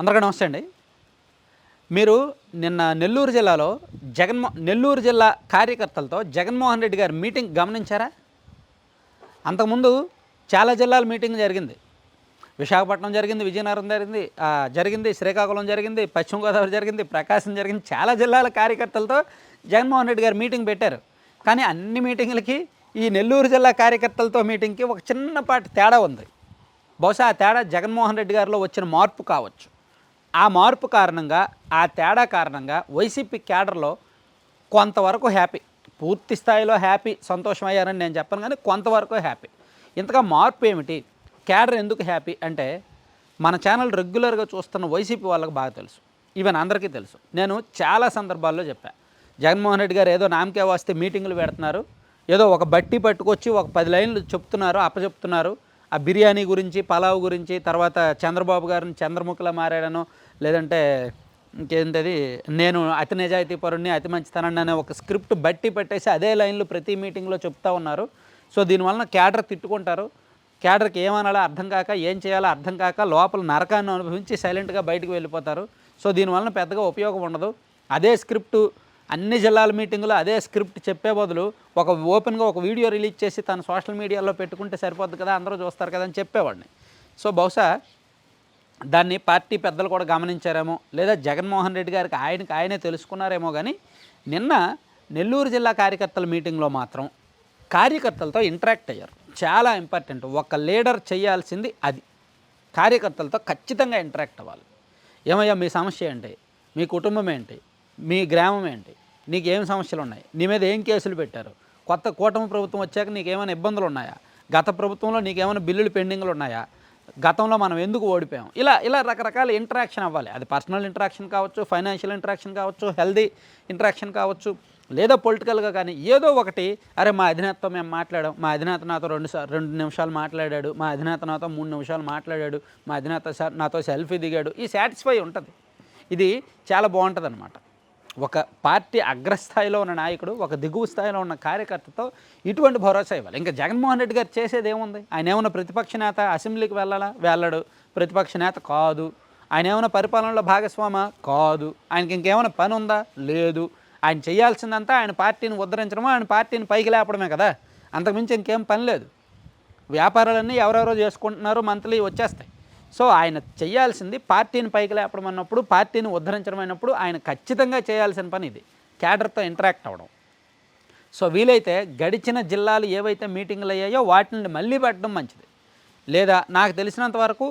అందరికీ నమస్తే అండి. మీరు నిన్న నెల్లూరు జిల్లాలో జగన్మో నెల్లూరు జిల్లా కార్యకర్తలతో జగన్మోహన్ రెడ్డి గారి మీటింగ్ గమనించారా? అంతకుముందు చాలా జిల్లాల మీటింగ్ జరిగింది. విశాఖపట్నం జరిగింది విజయనగరం జరిగింది జరిగింది శ్రీకాకుళం జరిగింది పశ్చిమ గోదావరి జరిగింది ప్రకాశం జరిగింది. చాలా జిల్లాల కార్యకర్తలతో జగన్మోహన్ రెడ్డి గారు మీటింగ్ పెట్టారు. కానీ అన్ని మీటింగులకి ఈ నెల్లూరు జిల్లా కార్యకర్తలతో మీటింగ్కి ఒక చిన్నపాటి తేడా ఉంది. బహుశా ఆ తేడా జగన్మోహన్ రెడ్డి గారిలో వచ్చిన మార్పు కావచ్చు. ఆ మార్పు కారణంగా ఆ తేడా కారణంగా వైసీపీ క్యాడర్లో కొంతవరకు హ్యాపీ. పూర్తి స్థాయిలో హ్యాపీ సంతోషమయ్యారని నేను చెప్పను కానీ కొంతవరకు హ్యాపీ. ఇంతగా మార్పు ఏమిటి? క్యాడర్ ఎందుకు హ్యాపీ అంటే మన ఛానల్ రెగ్యులర్గా చూస్తున్న వైసీపీ వాళ్ళకి బాగా తెలుసు. ఈవెన్ అందరికీ తెలుసు. నేను చాలా సందర్భాల్లో చెప్పాను జగన్మోహన్ రెడ్డి గారు ఏదో నామకే వస్తే మీటింగులు పెడుతున్నారు. ఏదో ఒక బట్టి పట్టుకొచ్చి ఒక పది లైన్లు చెప్తున్నారు అప్పచెప్తున్నారు. ఆ బిర్యానీ గురించి పలావ్ గురించి తర్వాత చంద్రబాబు గారిని చంద్రముఖిలా మారాడను లేదంటే ఇంకేంటది? నేను అతి నిజాయితీ పరుణ్ణి అతి మంచితనాన్ని అనే ఒక స్క్రిప్ట్ బట్టి పెట్టేసి అదే లైన్లు ప్రతి మీటింగ్లో చెప్తా ఉన్నారు. సో దీనివలన క్యాడర్ తిట్టుకుంటారు. క్యాడర్కి ఏమనాలో అర్థం కాక ఏం చేయాలో అర్థం కాక లోపల నరకాన్ని అనుభవించి సైలెంట్గా బయటకు వెళ్ళిపోతారు. సో దీనివలన పెద్దగా ఉపయోగం ఉండదు. అదే స్క్రిప్ట్ అన్ని జిల్లాల మీటింగ్లో అదే స్క్రిప్ట్ చెప్పే బదులు ఒక ఓపెన్గా ఒక వీడియో రిలీజ్ చేసి తన సోషల్ మీడియాలో పెట్టుకుంటే సరిపోద్ది కదా అందరూ చూస్తారు కదా అని చెప్పేవాడిని. సో బహుశా దాన్ని పార్టీ పెద్దలు కూడా గమనించారేమో లేదా జగన్మోహన్ రెడ్డి గారికి ఆయనకి ఆయనే తెలుసుకున్నారేమో కానీ నిన్న నెల్లూరు జిల్లా కార్యకర్తల మీటింగ్లో మాత్రం కార్యకర్తలతో ఇంటరాక్ట్ అయ్యారు. చాలా ఇంపార్టెంట్. ఒక లీడర్ చేయాల్సింది అది. కార్యకర్తలతో ఖచ్చితంగా ఇంటరాక్ట్ అవ్వాలి. ఏమయ్యా మీ సమస్య ఏంటి? మీ కుటుంబం ఏంటి? మీ గ్రామం ఏంటి? నీకు ఏం సమస్యలు ఉన్నాయి నీ మీద ఏం కేసులు పెట్టారు? కొత్త కూటమి ప్రభుత్వం వచ్చాక నీకు ఏమైనా ఇబ్బందులు ఉన్నాయా గత ప్రభుత్వంలో నీకేమైనా బిల్లులు పెండింగ్లు ఉన్నాయా గతంలో మనం ఎందుకు ఓడిపోయాం? ఇలా ఇలా రకరకాల ఇంటరాక్షన్ అవ్వాలి. అది పర్సనల్ ఇంటరాక్షన్ కావచ్చు ఫైనాన్షియల్ ఇంటరాక్షన్ కావచ్చు హెల్దీ ఇంటరాక్షన్ కావచ్చు లేదా పొలిటికల్గా కానీ ఏదో ఒకటి అరే మా అధినేతతో మేము మాట్లాడాం మా అధినేత నాతో రెండు సార్ రెండు నిమిషాలు మాట్లాడాడు మా అధినేత నాతో మూడు నిమిషాలు మాట్లాడాడు మా అధినేత సార్ నాతో సెల్ఫీ దిగాడు ఈ సాటిస్ఫై ఉంటుంది. ఇది చాలా బాగుంటుంది అనమాట ఒక పార్టీ అగ్రస్థాయిలో ఉన్న నాయకుడు ఒక దిగువ స్థాయిలో ఉన్న కార్యకర్తతో ఇటువంటి భరోసా ఇవ్వాలి. ఇంకా జగన్మోహన్ రెడ్డి గారు చేసేది ఏముంది ఆయన ఏమైనా ప్రతిపక్ష నేత అసెంబ్లీకి వెళ్ళాలా? వెళ్ళడు. ప్రతిపక్ష నేత కాదు. ఆయన ఏమైనా పరిపాలనలో భాగస్వామా? కాదు. ఆయనకి ఇంకేమైనా పని ఉందా? లేదు. ఆయన చేయాల్సిందంతా ఆయన పార్టీని ఉద్ధరించడమో ఆయన పార్టీని పైకి లేపడమే కదా. అంతకుమించి ఇంకేం పని లేదు. వ్యాపారాలన్నీ ఎవరెవరో చేసుకుంటున్నారో మంత్లీ వచ్చేస్తాయి. సో ఆయన చేయాల్సింది పార్టీని పైకి లేపడం అన్నప్పుడు పార్టీని ఉద్ధరించడం అయినప్పుడు ఆయన ఖచ్చితంగా చేయాల్సిన పని ఇది. క్యాడర్తో ఇంటరాక్ట్ అవ్వడం. సో వీలైతే గడిచిన జిల్లాలు ఏవైతే మీటింగ్లు అయ్యాయో వాటిని మళ్ళీ పెట్టడం మంచిది. లేదా నాకు తెలిసినంత వరకు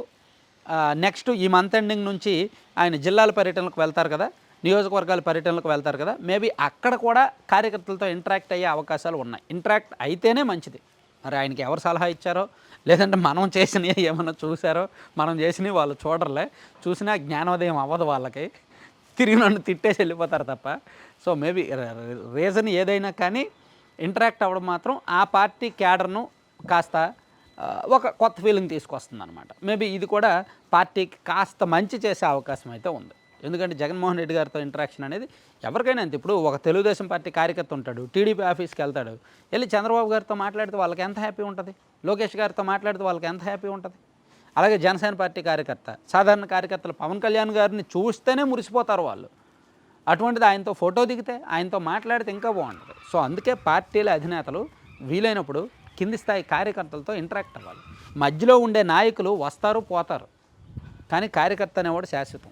నెక్స్ట్ ఈ మంత్ ఎండింగ్ నుంచి ఆయన జిల్లాల పర్యటనలకు వెళ్తారు కదా నియోజకవర్గాల పర్యటనలకు వెళ్తారు కదా మేబీ అక్కడ కూడా కార్యకర్తలతో ఇంటరాక్ట్ అయ్యే అవకాశాలు ఉన్నాయి. ఇంటరాక్ట్ అయితేనే మంచిది. మరి ఆయనకి ఎవరు సలహా ఇచ్చారో? లేదంటే మనం చేసినవి ఏమైనా చూసారో మనం చేసినవి వాళ్ళు చూడరులే. చూసినా జ్ఞానోదయం అవ్వదు వాళ్ళకి. తిరిగి నన్ను తిట్టేసి వెళ్ళిపోతారు తప్ప. సో మేబీ రీజన్ ఏదైనా కానీ ఇంటరాక్ట్ అవ్వడం మాత్రం ఆ పార్టీ క్యాడర్ను కాస్త ఒక కొత్త ఫీలింగ్ తీసుకొస్తుంది అనమాట మేబీ ఇది కూడా పార్టీకి కాస్త మంచి చేసే అవకాశం అయితే ఉంది. ఎందుకంటే జగన్మోహన్ రెడ్డి గారితో ఇంటరాక్షన్ అనేది ఎవరికైనా అంతే. ఇప్పుడు ఒక తెలుగుదేశం పార్టీ కార్యకర్త ఉంటాడు టీడీపీ ఆఫీస్కి వెళ్తాడు వెళ్ళి చంద్రబాబు గారితో మాట్లాడితే వాళ్ళకి ఎంత హ్యాపీ ఉంటుంది? లోకేష్ గారితో మాట్లాడితే వాళ్ళకి ఎంత హ్యాపీ ఉంటుంది? అలాగే జనసేన పార్టీ కార్యకర్త సాధారణ కార్యకర్తలు పవన్ కళ్యాణ్ గారిని చూస్తేనే మురిసిపోతారు వాళ్ళు. అటువంటిది ఆయనతో ఫోటో దిగితే ఆయనతో మాట్లాడితే ఇంకా బాగుంటుంది. సో అందుకే పార్టీల అధినేతలు వీలైనప్పుడు కింది స్థాయి కార్యకర్తలతో ఇంటరాక్ట్ అవ్వాలి. మధ్యలో ఉండే నాయకులు వస్తారు పోతారు. కానీ కార్యకర్త అనేవాడు శాశ్వతం.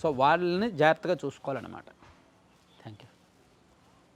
సో వాళ్ళని జాగ్రత్తగా చూసుకోవాలన్నమాట.